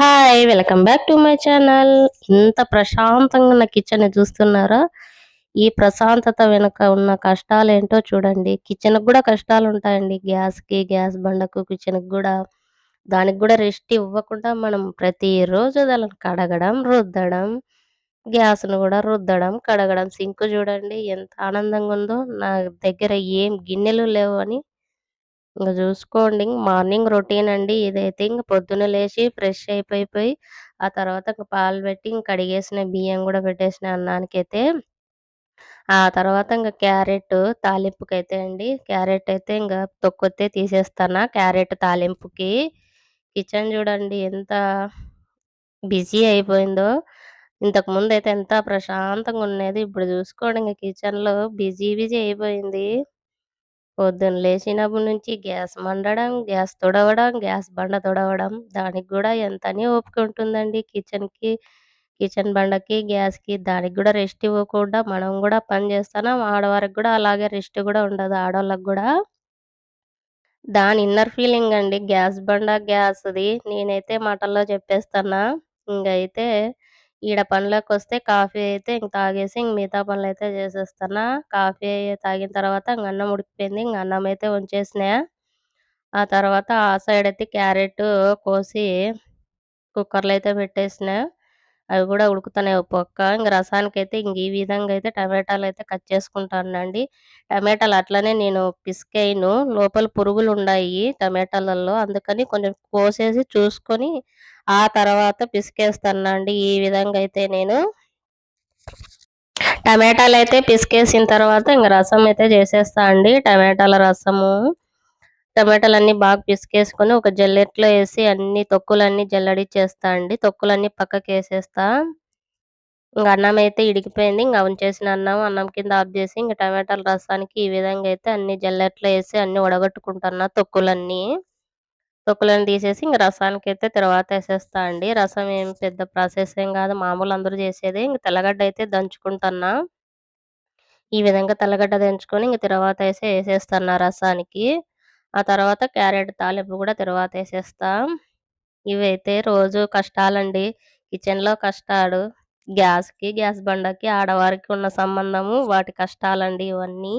Hi! Welcome back to my channel. ఇంత ప్రశాంతంగా ఉన్న కిచెన్ చూస్తున్నారా? ఈ ప్రశాంతత వెనుక ఉన్న కష్టాలు ఏంటో చూడండి. కిచెన్‌కి కూడా కష్టాలు ఉంటాయండి గ్యాస్‌కి, గ్యాస్ బండకు, కిచెన్‌కి కూడా దానికి కూడా రెస్ట్ ఇవ్వకుండా మనం ప్రతిరోజు దాన్ని కడగడం, రుద్దడం, గ్యాస్‌ను కూడా రుద్దడం, కడగడం. సింక్ చూడండి ఎంత ఆనందంగా ఉందో. నా దగ్గర ఏం గిన్నెలు లేవు అని ఇంకా చూసుకోండి. మార్నింగ్ రొటీన్ అండి ఇదైతే. ఇంక పొద్దున లేచి ఫ్రెష్ అయిపోయిపోయి ఆ తర్వాత ఇంక పాలు పెట్టి, ఇంక కడిగేసిన బియ్యం కూడా పెట్టేసిన అన్నానికైతే. ఆ తర్వాత ఇంకా క్యారెట్ తాలింపుకైతే అండి. క్యారెట్ అయితే ఇంకా తొక్కొత్తే తీసేస్తానా క్యారెట్ తాలింపుకి. కిచెన్ చూడండి ఎంత బిజీ అయిపోయిందో. ఇంతకుముందయితే ఎంత ప్రశాంతంగా ఉండేది. ఇప్పుడు చూసుకోండి ఇంకా కిచెన్‌లో బిజీ బిజీ అయిపోయింది. పొద్దున్న లేచినప్పటి నుంచి గ్యాస్ మండడం, గ్యాస్ తుడవడం, గ్యాస్ బండ తుడవడం. దానికి కూడా ఎంతనే ఓపిక ఉంటుందండి కిచెన్‌కి, కిచెన్ బండకి, గ్యాస్‌కి. దానికి కూడా రెస్ట్ ఇవ్వకుండా మనం కూడా పని చేస్తున్నాం. ఆడవారికి కూడా అలాగే రెస్ట్ కూడా ఉండదు ఆడవాళ్ళకి కూడా దాని ఇన్నర్ ఫీలింగ్ అండి. గ్యాస్ బండ, గ్యాస్‌ది. నేనైతే మాటల్లో చెప్పేస్తున్నా ఇంకైతే ఈడ పనిలోకొస్తే కాఫీ అయితే ఇంక తాగేసి ఇంక మిగతా పనులు అయితే చేసేస్తానా కాఫీ తాగిన తర్వాత ఇంక అన్నం ఉడికిపోయింది. ఇంక అన్నం అయితే వంచేసినా. ఆ తర్వాత ఆ సైడ్ అయితే క్యారెట్ కోసి కుక్కర్‌లో అయితే పెట్టేసినా. అవి కూడా ఉడుకుతున్నాయి ఓ పక్క. ఇంక రసానికైతే ఇంక ఈ విధంగా అయితే టమాటాలు అయితే కట్ చేసుకుంటానండి. టమాటాలు అట్లనే నేను పిసికేయను. లోపల పురుగులు ఉన్నాయి టమాటాలలో. అందుకని కొంచెం కోసేసి చూసుకొని, ఆ తర్వాత పిసికేస్తానండి. ఈ విధంగా అయితే నేను టమాటాలు అయితే పిసికేసిన తర్వాత ఇంక రసం అయితే చేసేస్తా అండి. టమాటాల రసము. టమాటాలన్నీ బాగా పిసికేసుకొని ఒక జల్లెట్లో వేసి అన్ని తొక్కులన్నీ జల్లడిచ్చేస్తా అండి. తొక్కులన్నీ పక్కకేసేస్తా. ఇంకా అన్నం అయితే ఇడికిపోయింది. ఇంకా ఉంచేసిన అన్నం, అన్నం కింద ఆఫ్ చేసి ఇంకా టమాటాల రసానికి ఈ విధంగా అయితే అన్ని జల్లెట్లో వేసి అన్ని ఉడగట్టుకుంటున్నా తొక్కులన్నీ. తొక్కులన్నీ తీసేసి ఇంక అయితే తర్వాత వేసేస్తా అండి. రసం ఏం పెద్ద ప్రాసెస్ ఏం కాదు. మామూలు అందరూ చేసేదే. ఇంక తెల్లగడ్డ అయితే దంచుకుంటున్నా. ఈ విధంగా తెల్లగడ్డ దంచుకొని ఇంక తర్వాత వేసి ఏసేస్తన్నా రసానికి. ఆ తర్వాత క్యారెట్ తాలింపు కూడా తర్వాత వేసేస్తాం ఇవైతే రోజు కష్టాలండి. కిచెన్‌లో కష్టాలు. గ్యాస్‌కి, గ్యాస్ బండకి ఆడవారికి ఉన్న సంబంధము వాటి కష్టాలండి ఇవన్నీ.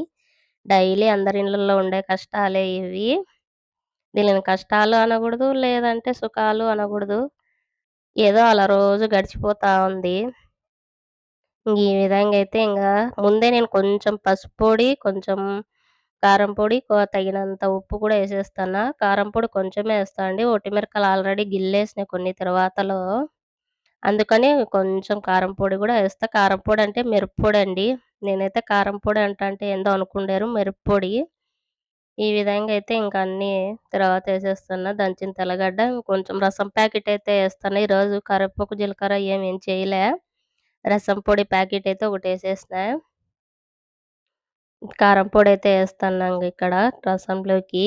డైలీ అందరి ఇళ్ళల్లో ఉండే కష్టాలే ఇవి. దీనిని కష్టాలు అనకూడదు. లేదంటే సుఖాలు అనకూడదు. ఏదో అలా రోజు గడిచిపోతా ఉంది. ఈ విధంగా అయితే ఇంకా ముందే నేను కొంచెం పసుపొడి కొంచెం కారం పొడి, తగినంత ఉప్పు కూడా వేసేస్తాను కారం పొడి కొంచెమే వేస్తా అండి. ఒటిమిరకలు ఆల్రెడీ గిల్లేసినాయి కొన్ని తర్వాతలో అందుకని కొంచెం కారం పొడి కూడా వేస్తా కారం పొడి అంటే మిరప్పొడండి. నేనైతే కారం పొడి అంటాంటే ఏందో అనుకుండారు. మిరప్పొడి. ఈ విధంగా అయితే ఇంకా అన్నీ తర్వాత వేసేస్తున్నా దంచిన తెల్లగడ్డ, కొంచెం రసం ప్యాకెట్ అయితే వేస్తాను ఈరోజు కరివేపాకు, జీలకర్ర ఏం ఏం చేయలే. రసం పొడి ప్యాకెట్ అయితే ఒకటి వేసేసిన కారం పొడి అయితే ఇంగ ఇక్కడ రసంలోకి.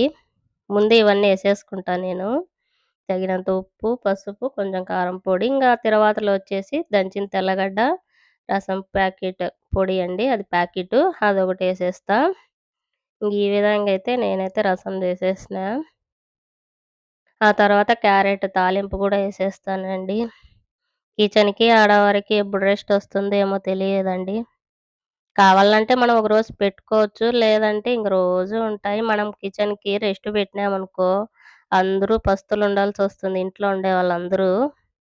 ముందే ఇవన్నీ వేసేసుకుంటాను నేను. తగినంత ఉప్పు, పసుపు, కొంచెం కారం పొడి. ఇంకా తిరవాతలో వచ్చేసి దంచిన తెల్లగడ్డ, రసం ప్యాకెట్ పొడి అండి. అది ప్యాకెట్ అదొకటి వేసేస్తా ఈ విధంగా అయితే నేనైతే రసం చేసేసిన ఆ తర్వాత క్యారెట్ తాలింపు కూడా వేసేస్తానండి కిచెన్‌కి ఆడవారికి ఎప్పుడు రెస్ట్ వస్తుందో ఏమో తెలియదండి. కావాలంటే మనం ఒకరోజు పెట్టుకోవచ్చు. లేదంటే ఇంక రోజు ఉంటాయి. మనం కిచెన్‌కి రెస్ట్ పెట్టినామనుకో అందరూ పస్తులు ఉండాల్సి వస్తుంది ఇంట్లో ఉండే వాళ్ళందరూ.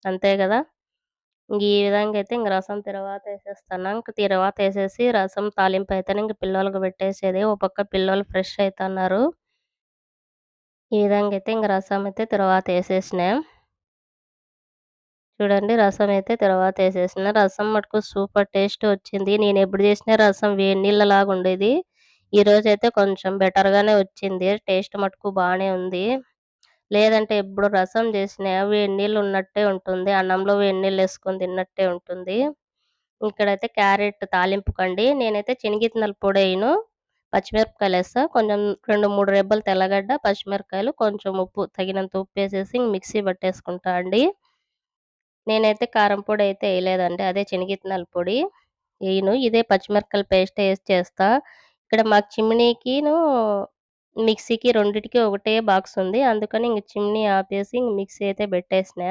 అంతే కదా ఇంక ఈ విధంగా అయితే ఇంక రసం తిరవాత వేసేస్తాను ఇంక తిరవాత వేసేసి రసం తాలింపు అయితేనే ఇంక పిల్లలకు పెట్టేసేది. ఓ పక్క పిల్లోలు ఫ్రెష్ అవుతున్నారు ఈ విధంగా అయితే ఇంక రసం అయితే తిరవాత వేసేసినాం చూడండి రసం అయితే తర్వాత వేసేసిన రసం మటుకు సూపర్ టేస్ట్ వచ్చింది. నేను ఎప్పుడు చేసినా రసం వేడి నీళ్ళలాగా ఉండేది. ఈరోజైతే కొంచెం బెటర్‌గానే వచ్చింది. టేస్ట్ మటుకు బాగానే ఉంది. లేదంటే ఎప్పుడు రసం చేసినా వేడి నీళ్ళు ఉన్నట్టే ఉంటుంది. అన్నంలో వేడి నీళ్ళు వేసుకొని తిన్నట్టే ఉంటుంది. ఇక్కడైతే క్యారెట్ తాలింపుకండి నేనైతే శనగిత్తనాల పచ్చిమిరపకాయలు వేస్తా కొంచెం 2, 3 రెబ్బలు తెల్లగడ్డ, పచ్చిమిరపకాయలు, కొంచెం ఉప్పు తగినంత ఉప్పు వేసేసి మిక్సీ పట్టేసుకుంటా అండి. నేనైతే కారం పొడి అయితే వేయలేదండి అదే శనగిత్తనాల పొడి వేయను ఇదే పచ్చిమిరపకాయల పేస్ట్ వేసి చేస్తా. ఇక్కడ మాకు చిమ్నీకిను, మిక్సీకి రెండిటికి ఒకటే బాక్స్ ఉంది. అందుకని ఇంక చిమ్నీ ఆపేసి ఇంక మిక్సీ అయితే పెట్టేసినా.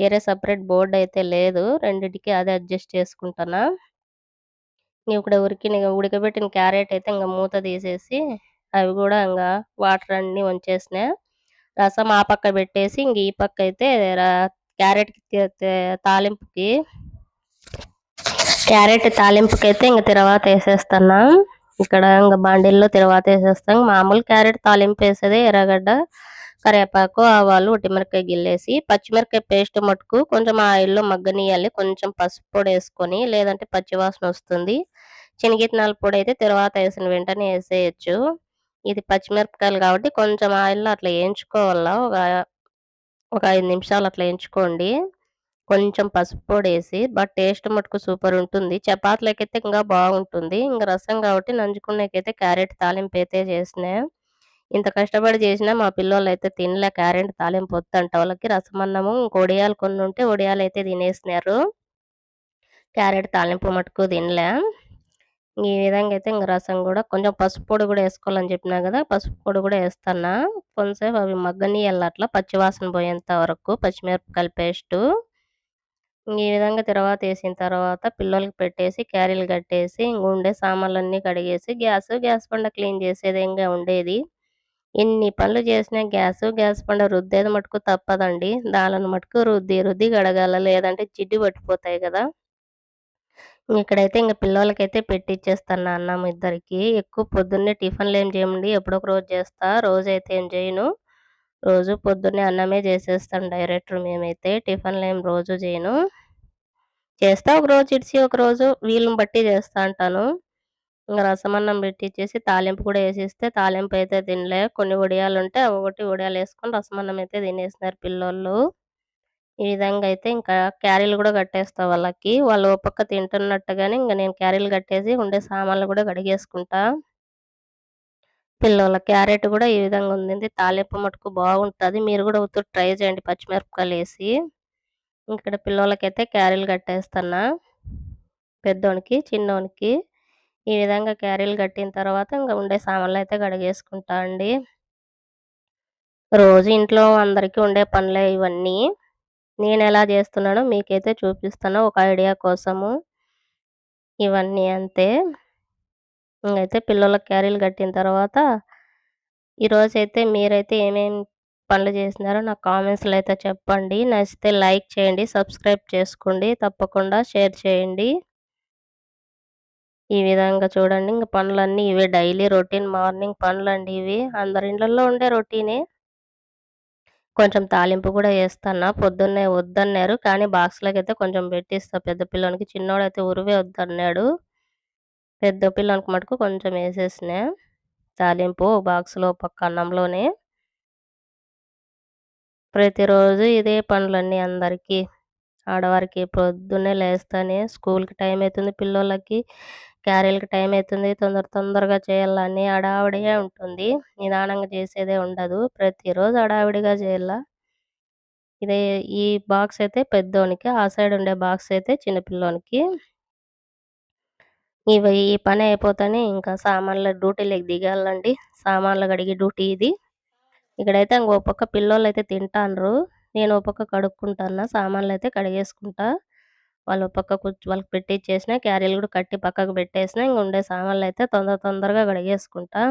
వేరే సెపరేట్ బోర్డ్ అయితే లేదు. రెండిటికి అదే అడ్జస్ట్ చేసుకుంటానా ఇక్కడ ఉరికిన ఉడకబెట్టిన క్యారెట్ అయితే ఇంకా మూత తీసేసి అవి కూడా ఇంకా వాటర్ అన్నీ వంచేసినా. రసం ఆ పక్క పెట్టేసి ఇంక ఈ పక్క అయితే క్యారెట్ తాలింపుకి క్యారెట్ తాలింపుకి అయితే ఇంకా ఇంక తిరవాత ఏసేస్తున్నా. ఇక్కడ ఇంకా బండిల్లో తిరవాత వేసేస్తాం మామూలు క్యారెట్ తాలింపు వేసేది ఎర్రగడ్డ, కరివేపాకు, ఆవాలు, ఉట్టిమిరకాయ గిల్లేసి, పచ్చిమిరకాయ పేస్ట్ మటుకు కొంచెం ఆయిల్‌లో మగ్గనియ్యాలి. కొంచెం పసుపు పొడి వేసుకొని లేదంటే పచ్చివాసన వస్తుంది. శనగిత్తనాల అయితే తర్వాత వేసిన వెంటనే వేసేయచ్చు ఇది పచ్చిమిరపకాయలు కాబట్టి కొంచెం ఆయిల్‌లో అట్లా వేయించుకోవాలా ఒక ఒక ఐదు నిమిషాలు అట్లా ఎంచుకోండి. కొంచెం పసుపు పొడి వేసి బట్ టేస్ట్ మటుకు సూపర్ ఉంటుంది. చపాతీలకైతే ఇంకా బాగుంటుంది. ఇంకా రసం కాబట్టి నంజుకునేకైతే క్యారెట్ తాలింపు అయితే చేసినా. ఇంత కష్టపడి చేసినా మా పిల్లోళ్ళైతే తినలే క్యారెట్ తాలింపు వద్దంట వాళ్ళకి. రసమన్నము, కొన్ని వడియాలు ఒడియాలు అయితే తినేసినారు. క్యారెట్ తాలింపు మటుకు తినలే. ఈ విధంగా అయితే ఇంక రసం కూడా కొంచెం పసుపు పొడి కూడా వేసుకోవాలని చెప్పినా కదా పసుపు పొడి కూడా వేస్తాను కొంతసేపు అవి మగ్గనీయాలి అట్లా పచ్చివాసన పోయేంత వరకు పచ్చిమిరపకాయల పేస్టు. ఈ విధంగా తర్వాత వేసిన తర్వాత పిల్లలకి పెట్టేసి క్యారీలు కట్టేసి ఇంగ ఉండే సామాన్లన్నీ కడిగేసి గ్యాస్ గ్యాస్ బండ క్లీన్ చేసేది ఇంకా ఉండేది. ఎన్ని పనులు చేసినా గ్యాస్ గ్యాస్ బండ రుద్దేది మటుకు తప్పదండి. దానిని మటుకు రుద్ది రుద్ది కడగాల. లేదంటే జిడ్డు పట్టిపోతాయి కదా ఇక్కడైతే ఇంకా పిల్లలకైతే పెట్టిచ్చేస్తాను పెట్టిచ్చేస్తన్నా అన్నం ఇద్దరికి ఎక్కువ పొద్దున్నే టిఫిన్లు ఏం ఎప్పుడో ఒక రోజు చేస్తా. రోజైతే ఏం చేయను. రోజు పొద్దున్నే అన్నమే చేసేస్తాను డైరెక్ట్ మేమైతే. టిఫిన్‌లేం రోజు చేయను. చేస్తా ఒకరోజు ఒక ఒకరోజు వీలుని బట్టి చేస్తా అంటాను. ఇంకా రసమన్నం పెట్టిచ్చేసి తాలింపు కూడా వేసిస్తే తాలింపు అయితే తినలే. కొన్ని వడియాలుంటే ఆ ఒకటి వడియాలేసుకొని రసమన్నం అయితే తినేసినారు పిల్లోళ్ళు. ఈ విధంగా అయితే ఇంకా క్యారీలు కూడా కట్టేస్తా వాళ్ళకి. వాళ్ళు ఓ పక్క తింటున్నట్టుగానే ఇంకా నేను క్యారీలు కట్టేసి ఉండే సామాన్లు కూడా కడిగేసుకుంటా. పిల్లల క్యారెట్ కూడా ఈ విధంగా ఉంది తాలింపు మటుకు బాగుంటుంది మీరు కూడా ఒకతూరి ట్రై చేయండి పచ్చిమిరపకాయలు వేసి ఇక్కడ పిల్లలకైతే క్యారీలు కట్టేస్తున్నా పెద్దోనికి, చిన్నోనికి. ఈ విధంగా క్యారీలు కట్టిన తర్వాత ఇంకా ఉండే సామాన్లు అయితే కడిగేసుకుంటా అండి. రోజు ఇంట్లో అందరికీ ఉండే పనులే ఇవన్నీ. నేను ఎలా చేస్తున్నానో మీకైతే చూపిస్తాను ఒక ఐడియా కోసము. ఇవన్నీ అంతే. ఇంకైతే పిల్లల క్యారీలు కట్టిన తర్వాత ఈరోజైతే మీరైతే ఏమేమి పనులు చేసినారో నాకు కామెంట్స్‌లో అయితే చెప్పండి. నచ్చితే లైక్ చేయండి. సబ్స్క్రైబ్ చేసుకోండి. తప్పకుండా షేర్ చేయండి. ఈ విధంగా చూడండి ఇంక పనులన్నీ ఇవే డైలీ రొటీన్ మార్నింగ్ పనులు అండి ఇవి. అందరి ఇళ్ళల్లో ఉండే రొటీనే. కొంచెం తాలింపు కూడా వేస్తాను పొద్దున్నే వద్దన్నారు. కానీ బాక్స్లోకి అయితే కొంచెం పెట్టిస్తా పెద్ద పిల్లోనికి. చిన్నోడైతే ఉరువే వద్దన్నాడు. పెద్ద పిల్లోనికి మటుకు కొంచెం వేసేసిన తాలింపు బాక్స్‌లో పక్క అన్నంలోనే. ప్రతిరోజు ఇదే పనులన్నీ అందరికీ. ఆడవారికి పొద్దున్నే లేస్తానే స్కూల్‌కి టైం అవుతుంది పిల్లోళ్ళకి. క్యారీలకి టైం అవుతుంది తొందర తొందరగా చేయాలని హడావిడిగా ఉంటుంది. నిదానంగా చేసేదే ఉండదు. ప్రతిరోజు హడావిడిగా చేయాల. ఇదే ఈ బాక్స్ అయితే పెద్దోనికి. ఆ సైడ్ ఉండే బాక్స్ అయితే చిన్న పిల్లోనికి. ఇవి ఈ పని అయిపోతానే ఇంకా సామాన్ల డ్యూటీలకి దిగాలండి. సామాన్లు కడిగే డ్యూటీ ఇది. ఇక్కడైతే ఇంకో పక్క పిల్లోళ్ళు అయితే తింటాన్రు నేను ఒక పక్క సామాన్లు అయితే కడిగేసుకుంటా. వాళ్ళు పక్కకు పక్క కూర్చ్ వాళ్ళకి పెట్టిచ్చేసినా. క్యారీలు కూడా కట్టి పక్కకు పెట్టేసినా. ఇంక ఉండే సామాన్లు అయితే తొందర తొందరగా కడిగేసుకుంటా.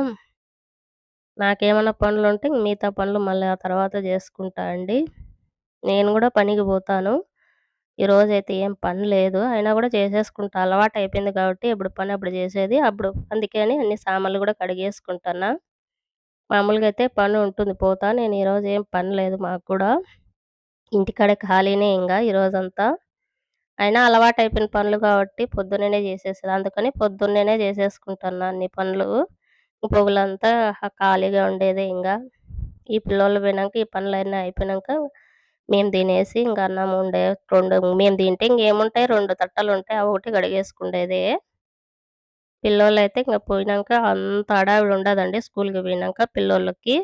నాకేమైనా పనులు ఉంటే ఇంక మిగతా పనులు మళ్ళీ ఆ తర్వాత చేసుకుంటా అండి. నేను కూడా పనికి పోతాను. ఈరోజైతే ఏం పని లేదు. అయినా కూడా చేసేసుకుంటా. అలవాటయిపోయింది కాబట్టి ఎప్పుడు పని అప్పుడు చేసేది. అప్పుడు అందుకని అన్ని సామాన్లు కూడా కడిగేసుకుంటన్నా. మామూలుగా అయితే పని ఉంటుంది పోతా. నేను ఈరోజు ఏం పని లేదు మాకు కూడా ఇంటికాడ ఖాళీనే ఇంకా ఈరోజంతా. అయినా అలవాటయిపోయిన పనులు కాబట్టి పొద్దున్ననే చేసేసేది. అందుకని పొద్దున్నేనే చేసేసుకుంటున్నా అన్ని పనులు. పొగులంతా ఖాళీగా ఉండేదే ఇంకా ఈ పిల్లోళ్ళు పోయినాక ఈ పనులన్నీ అయిపోయినాక మేము తినేసి ఇంకా అన్నం ఉండే రెండు మేము తింటే ఇంకేముంటాయి రెండు తట్టలు ఉంటాయి అవి ఒకటి కడిగేసుకుండేదే. పిల్లోళ్ళైతే ఇంకా పోయినాక అంత హడావిడి ఉండదండి స్కూల్‌కి పోయినాక పిల్లోళ్ళకి.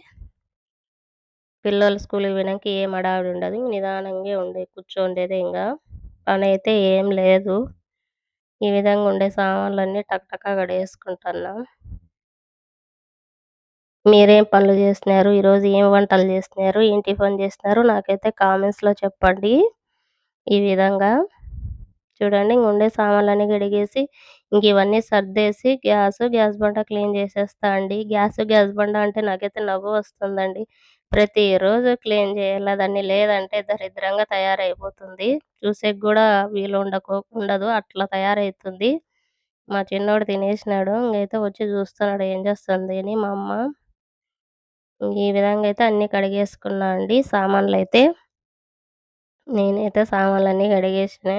పిల్లోళ్ళు స్కూల్‌కి పోయినాక ఏం హడావిడి ఉండదు. నిదానంగా ఉండే కూర్చోండేదే పని అయితే ఏం లేదు. ఈ విధంగా ఉండే సామాన్లన్నీ టక టక మీరేం పనులు చేసినారు? ఈరోజు ఏం వంటలు చేసినారు? ఏం టిఫిన్ చేసినారు? నాకైతే కామెంట్స్‌లో చెప్పండి. ఈ విధంగా చూడండి ఉండే సామాన్లన్నీ గడిగేసి ఇంక ఇవన్నీ సర్దేసి గ్యాస్ గ్యాస్ బండ క్లీన్ చేసేస్తా అండి గ్యాస్ గ్యాస్ బండ అంటే నాకైతే నవ్వు వస్తుందండి ప్రతిరోజు క్లీన్ చేయాలి? దాన్ని లేదంటే దరిద్రంగా తయారైపోతుంది. చూసేకి కూడా వీలు ఉండకో ఉండదు. అట్లా తయారవుతుంది మా చిన్నోడు తినేసినాడు. ఇంకైతే వచ్చి చూస్తున్నాడు ఏం చేస్తుంది అని మా అమ్మ. ఈ విధంగా అయితే అన్నీ కడిగేసుకున్నా అండి సామాన్లు అయితే. నేనైతే సామాన్లన్నీ కడిగేసిన.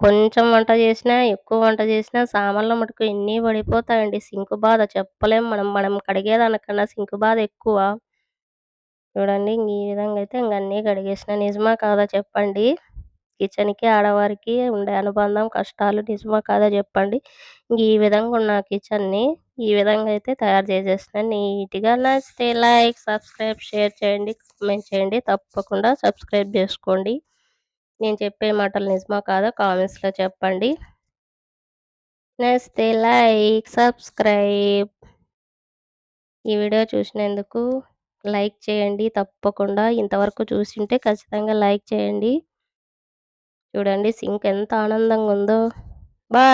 కొంచెం వంట చేసినా ఎక్కువ వంట చేసినా సామాన్ల మటుకు ఎన్ని పడిపోతాయండి. సింకు బాధ చెప్పలేం మనం. మనం కడిగేదానికన్నా సింకు బాధ ఎక్కువ. చూడండి ఈ విధంగా అయితే ఇంక అన్నీ కడిగేసిన. నిజమా కాదా చెప్పండి. కిచెన్కి ఆడవారికి ఉండే అనుబంధం కష్టాలు నిజమా కాదా చెప్పండి. ఇంక ఈ విధంగా ఉన్న కిచెన్ని ఈ విధంగా అయితే తయారు చేసేసిన. నీట్గా నచ్చితే లైక్ సబ్స్క్రైబ్ షేర్ చేయండి కామెంట్ చేయండి. తప్పకుండా సబ్స్క్రైబ్ చేసుకోండి. నేను చెప్పే మాటలు నిజమా కాదా కామెంట్స్లో చెప్పండి. నచ్చితే లైక్ సబ్స్క్రైబ్. ఈ వీడియో చూసినందుకు లైక్ చేయండి. తప్పకుండా ఇంతవరకు చూసింటే ఖచ్చితంగా లైక్ చేయండి. చూడండి సింక్ ఎంత ఆనందంగా ఉందో. బాయ్.